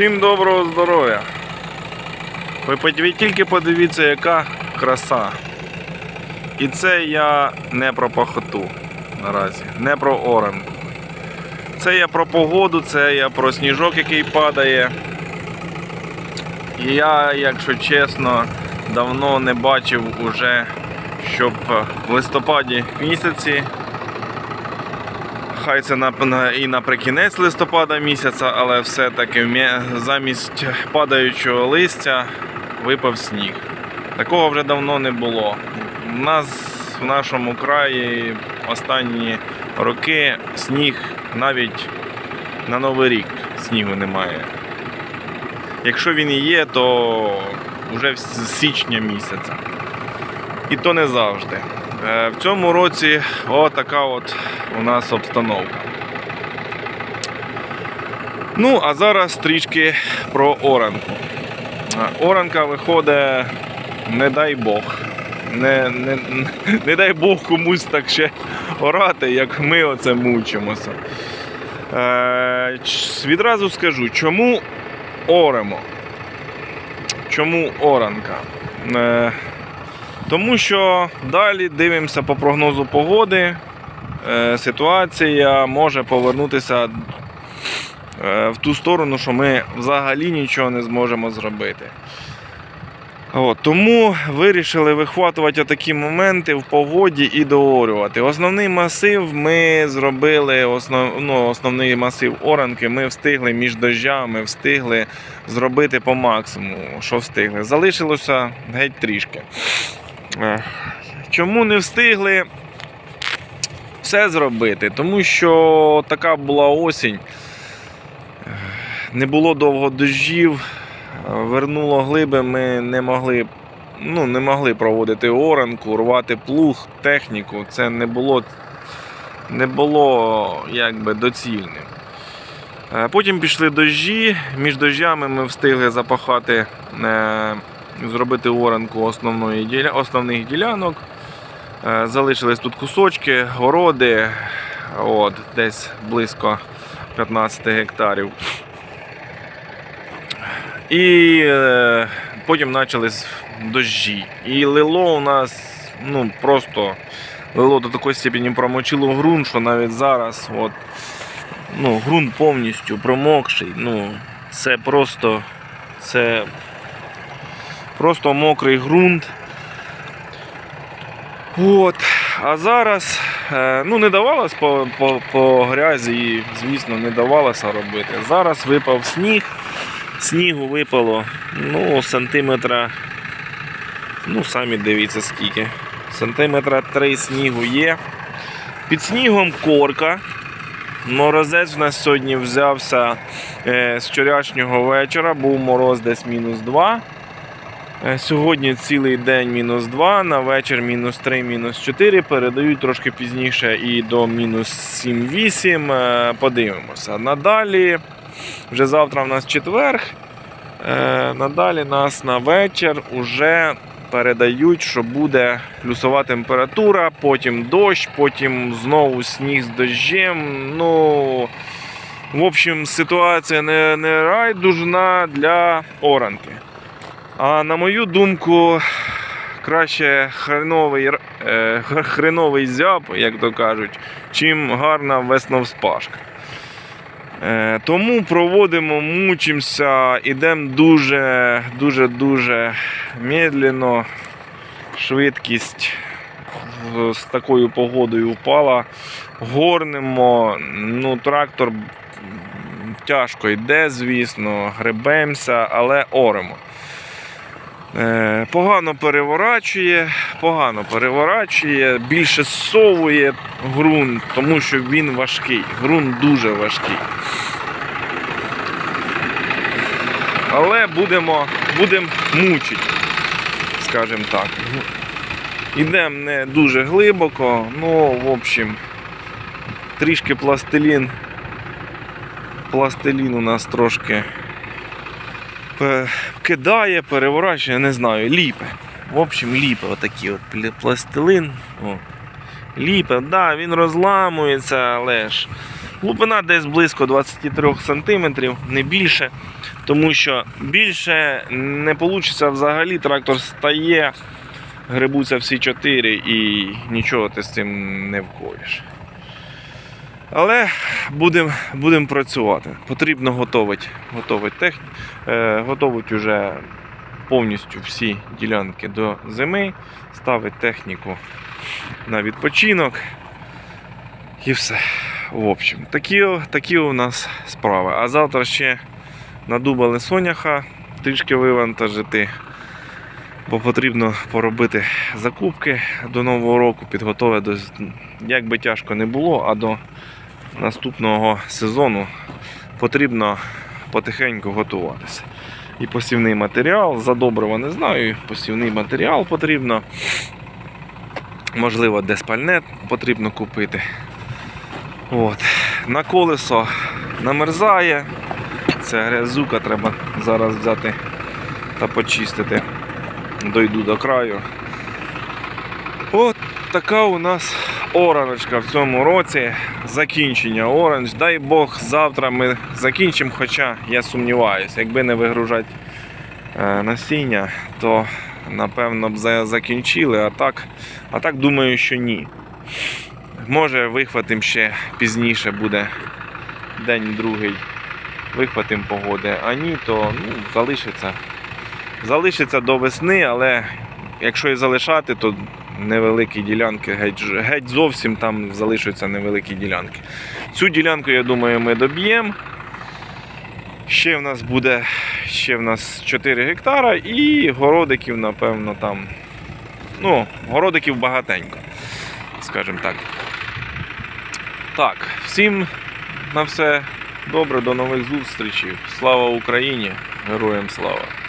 Всім доброго здоров'я! Ви тільки подивіться, яка краса. І це я не про пахоту наразі, не про оранку. Це я про погоду, це я про сніжок, який падає. І я, якщо чесно, давно не бачив уже, щоб в листопаді місяці Хай це на, і наприкінець листопада місяця, але все-таки замість падаючого листя випав сніг. Такого вже давно не було. У нас в нашому краї останні роки сніг навіть на Новий рік снігу немає. Якщо він і є, то вже з січня місяця. І то не завжди. Е, В цьому році отака от у нас обстановка. Ну, а зараз трішки про оранку. Е, Оранка виходить, не дай Бог. Не, не, не дай Бог комусь так ще орати, як ми оце мучимося. Е, відразу скажу, чому оремо? Чому оранка? Е, тому що далі дивимося по прогнозу погоди. е, Ситуація може повернутися е, в ту сторону, що ми взагалі нічого не зможемо зробити. От, тому вирішили вихватувати такі моменти в погоді і доорювати. Основний масив ми зробили, основ, ну, основний масив оранки ми встигли між дощами, встигли зробити по максимуму, що встигли. Залишилося геть трішки. Е, Чому не встигли все зробити? Тому що така була осінь, Е, не було довго дощів, е, вернуло глиби, ми не могли, ну, не могли проводити оранку, рвати плуг, техніку. Це не було, не було якби доцільним. Потім пішли дощі. Між дощами ми встигли запахати, зробити оранку основної, основних ділянок. Е, Залишились тут кусочки, городи, от, десь близько 15 гектарів. І е, потім почались дощі. І лило у нас ну, просто лило до такої степені промочило ґрунт, що навіть зараз от, ну, ґрунт повністю промокший. Ну, це просто це просто мокрий ґрунт. От. А зараз е, ну, не давалось по, по, по грязі, і, звісно, не давалося робити. Зараз випав сніг. Снігу випало ну, сантиметра. Ну, самі дивіться скільки. Сантиметра 3 снігу є. Під снігом корка. Морозець в нас сьогодні взявся е, з вчорашнього вечора, був мороз десь мінус 2. Е, Сьогодні цілий день мінус 2, на вечір мінус 3, мінус 4. Передають трошки пізніше і до мінус 7-8. Е, Подивимося. Надалі, вже завтра в нас четверг. Е, Надалі нас на вечір уже передають, що буде плюсова температура, потім дощ, потім знову сніг з дощем. Ну, в общем, ситуація не, не райдужна для оранки. А на мою думку, краще хреновий, е, хреновий зяб, як то кажуть, чим гарна весновспашка. Е, тому проводимо, мучимося, ідемо дуже, дуже, дуже медленно. Швидкість з такою погодою впала. Горнемо, ну, трактор тяжко йде, звісно, гребемося, але оремо. Е, Погано переворачує, погано переворачує, більше зсовує ґрунт, тому що він важкий. Ґрунт дуже важкий. Але будемо, будемо мучити, скажімо так. Ідемо не дуже глибоко, ну, в общем, трішки пластилін. Пластилін у нас трошки кидає, переворачує, не знаю, ліпе. В общем, ліпе отакі от пластилин. О. Ліпе, да, він розламується, але ж глибина десь близько 23 см, не більше. Тому що більше не вийде взагалі, трактор стає, грибуться всі чотири і нічого ти з цим не вкоїш. Але будемо будем працювати. Потрібно готувати, готувати, тех, е, готувати вже повністю всі ділянки до зими, ставити техніку на відпочинок. І все. В общем, такі, такі у нас справи. А завтра ще надубали соняха, трішки вивантажити. Бо потрібно поробити закупки до Нового року, підготовити. Як би тяжко не було, а до наступного сезону потрібно потихеньку готуватися. І посівний матеріал, за задобрива не знаю, посівний матеріал потрібно. Можливо, десь пальне потрібно купити. От. На колесо намерзає. Це грязюка, треба зараз взяти та почистити. Дойду до краю. От така у нас ораночка в цьому році. Закінчення оранж. Дай Бог, завтра ми закінчимо, хоча я сумніваюся, якби не вигружати е, насіння, то напевно б закінчили, а так, а так думаю, що ні. Може вихватим ще пізніше буде день другий. Вихватим погоди, а ні, то ну, залишиться. Залишиться до весни, але якщо і залишати, то невеликі ділянки, геть, геть зовсім там залишаться невеликі ділянки. Цю ділянку, я думаю, ми доб'ємо. Ще в нас буде ще в нас 4 гектара і городиків, напевно, там. Ну, городиків багатенько, скажімо так. Так, всім на все добре, до нових зустрічей. Слава Україні! Героям слава!